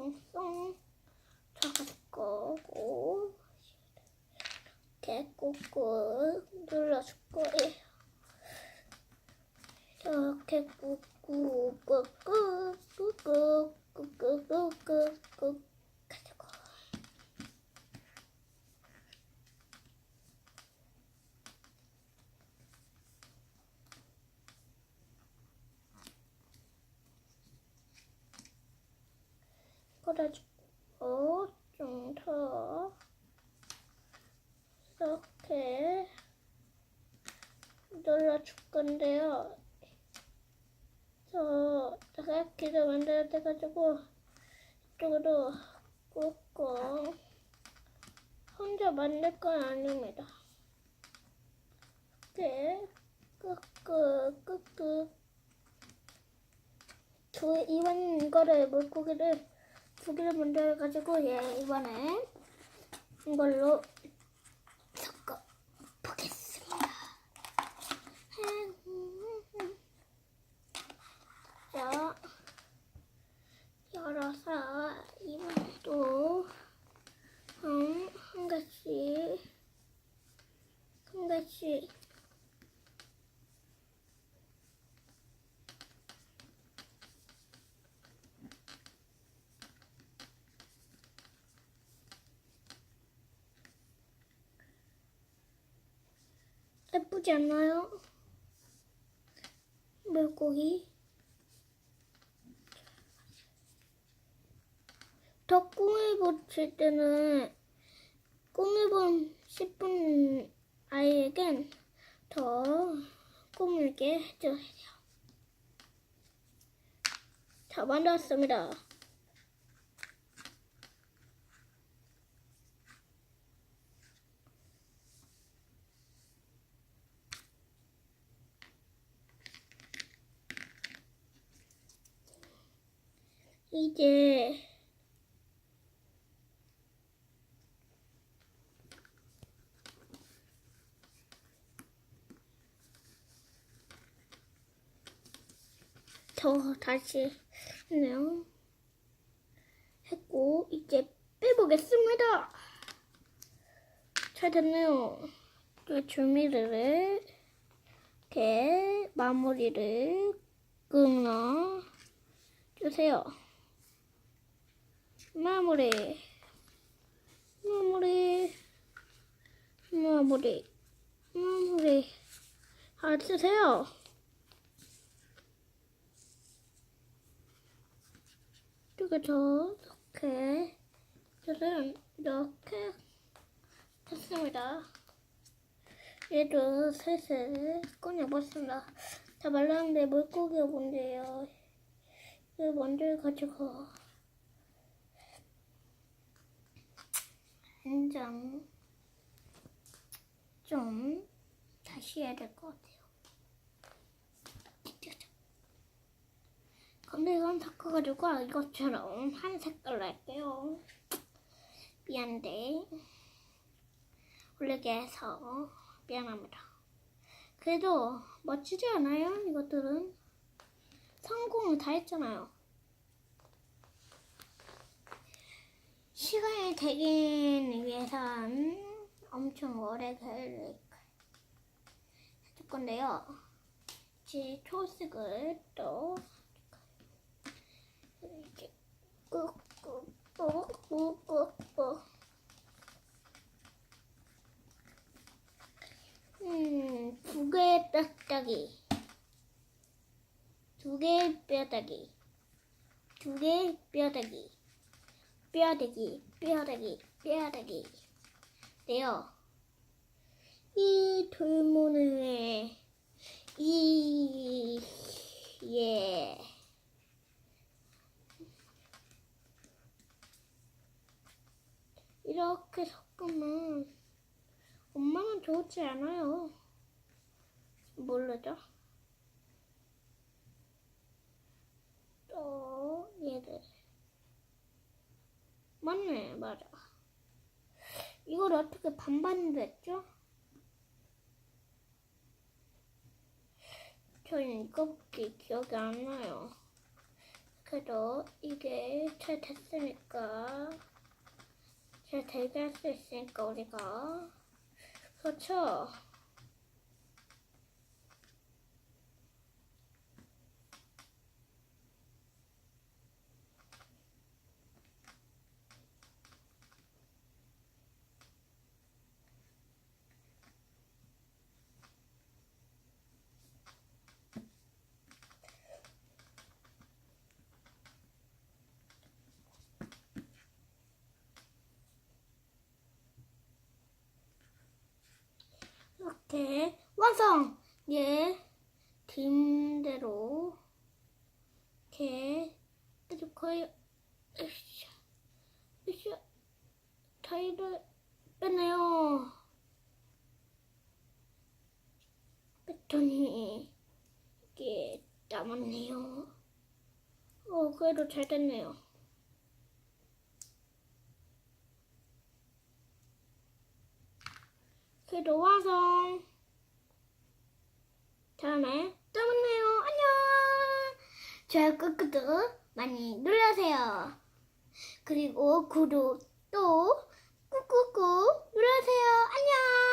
쏭쏭 잡을 거고 이렇게 꾹꾹 눌러줄 거예요. 이렇게 꾹꾹 꾹꾹 꾹꾹 꾹꾹 꾹 가지고 걸어주고 좀 더 이렇게 눌러줄 건데요. 저 다각기를 만들어야 돼가지고 이쪽으로 꾹꾹 혼자 만들 건 아닙니다. 이렇게 꾹꾹 꾹꾹 두 이번 이거를 물고기를 두 개를 만들어가지고 예 이번에 이걸로 섞어 보겠습니다. 자, 열어서 이번에도 음, 한 개씩 한 개씩 예쁘지 않나요? 물고기 더 꾸밀붙일 때는 꾸밀본 10분 아이에겐 더 꾸밀게 해줘야 돼요. 다 만들었습니다. 이제 저 다시 했네요. 했고 이제 빼보겠습니다. 잘 됐네요. 이제 준비를 이렇게 마무리를 끊어 주세요. 마무리 마무리 마무리 마무리 해주세요. 이렇게 이렇게 저는 이렇게 됐습니다. 얘도 슬슬 꺼내봤습니다. 다 말랐는데 물고기가 문제예요. 이거 먼저 가지고 한장 좀 다시 해야 될 것 같아요. 근데 이건 섞어가지고 이것처럼 한 색깔로 할게요. 미안한데 올리게 해서 미안합니다. 그래도 멋지지 않아요? 이것들은 성공을 다 했잖아요. 시간이 되기 위해선 엄청 오래 걸릴 건데요. 제 초식을 또 이렇게 꾹꾹꾹꾹꾹꾹 음, 두 개의 뼈다귀. 두 개의 뼈다귀. 두 개의 뼈다귀 뼈다귀 뼈다귀 뼈다귀 네요 이 돌문을 이 예. 이렇게 섞으면 엄마는 좋지 않아요. 모르죠? 또 얘들 맞네 맞아. 이걸 어떻게 반반이 됐죠? 저는 이거밖에 기억이 안 나요. 그래도 이게 잘 됐으니까 잘 되게 할 수 있으니까 우리가 그렇죠. 이렇게 완성! 예, 딤대로 이렇게 거의 으쌰, 으쌰, 타일을 빼네요. 뺐더니 이게 남았네요. 어, 그래도 잘 됐네요. 이렇게 놓아서 다음에 또 만나요. 안녕. 좋아요, 꾹꾹도 많이 눌러주세요. 그리고 구독 또 꾹꾹꾹 눌러주세요. 안녕.